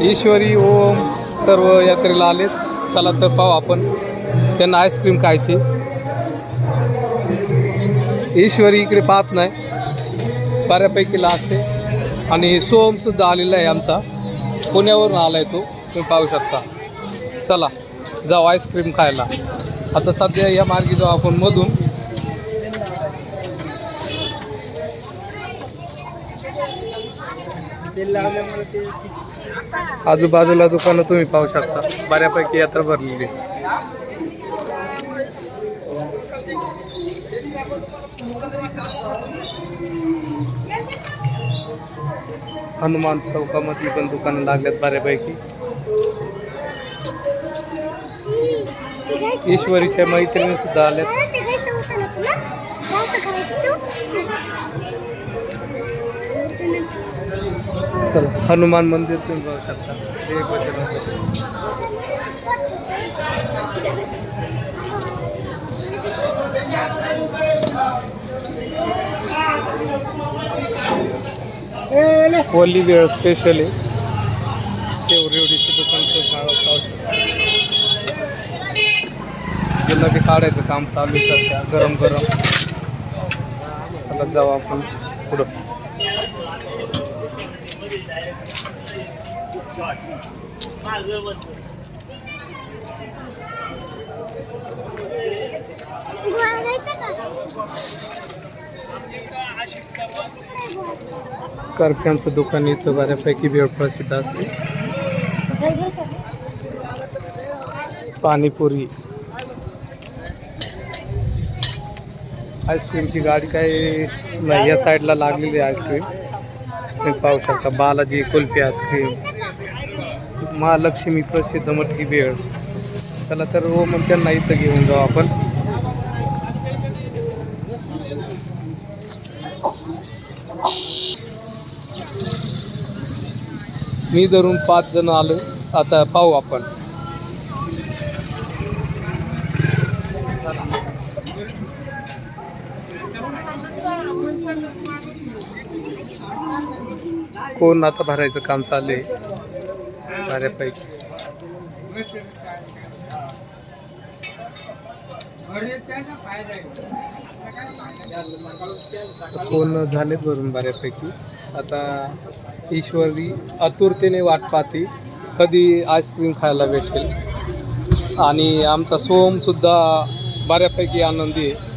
ईश्वरी ओम सर्व यात्रेला आलेत. चला तर पाहू आपण त्यांना आईस्क्रीम खायची. ईश्वरी इकडे पाहत नाही. बऱ्यापैकी असते आणि सोमसुद्धा आलेला आहे आमचा. पुण्यावरून आला आहे तो. तुम्ही पाहू शकता. चला जाऊ आईस्क्रीम खायला. आता सध्या या मार्गी जाऊ आपण मधून. आजूबाजूला दुकानं तुम्ही पाहू शकता. बऱ्यापैकी यात्रा भरलेली. हनुमान चौकामध्ये पण दुकानं लागल्यात बऱ्यापैकी. ईश्वरीच्या मैत्रिणी सुद्धा आल्यात. चला. हनुमान मंदिर तुम्ही पाहू शकता. बली. ओली वेळ स्पेशल आहे. शेवरेवडीचे दुकान जिल्हा काढायचं काम चालू आहे सध्या. गरम गरम. चला जाऊ आपण पुढं. करप्यांचं दुकान इथं बऱ्यापैकी वेळ प्रसिद्ध असते. पाणीपुरी. आईस्क्रीमची गाडी काही नाही या साईडला लागलेली आहे आईस्क्रीम तुम्ही पाहू शकता बालाजी कुल्फी आईस्क्रीम. महालक्ष्मी प्रसिद्ध मटकी बेळ चला तर हो मग त्यांना इथं घेऊन जाऊ आपण. मी धरून पाच जण आलो. आता पाहू आपण. कोण आता भरायचं काम चालू आहे? बऱ्यापैकी. कोण झालेत भरून बऱ्यापैकी. आता ईश्वरी आतुरतेने वाट पाहते. कधी आईस्क्रीम खायला भेटेल. आणि आमचा सोमसुद्धा बऱ्यापैकी आनंदी आहे.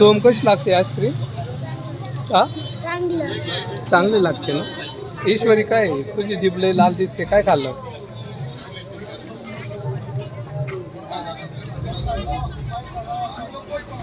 सोम कशी लागते आईस्क्रीम? हा चांगली. लागते ना. ईश्वरी काय? तुझी जिबले लाल दिसते काय खाल्लं?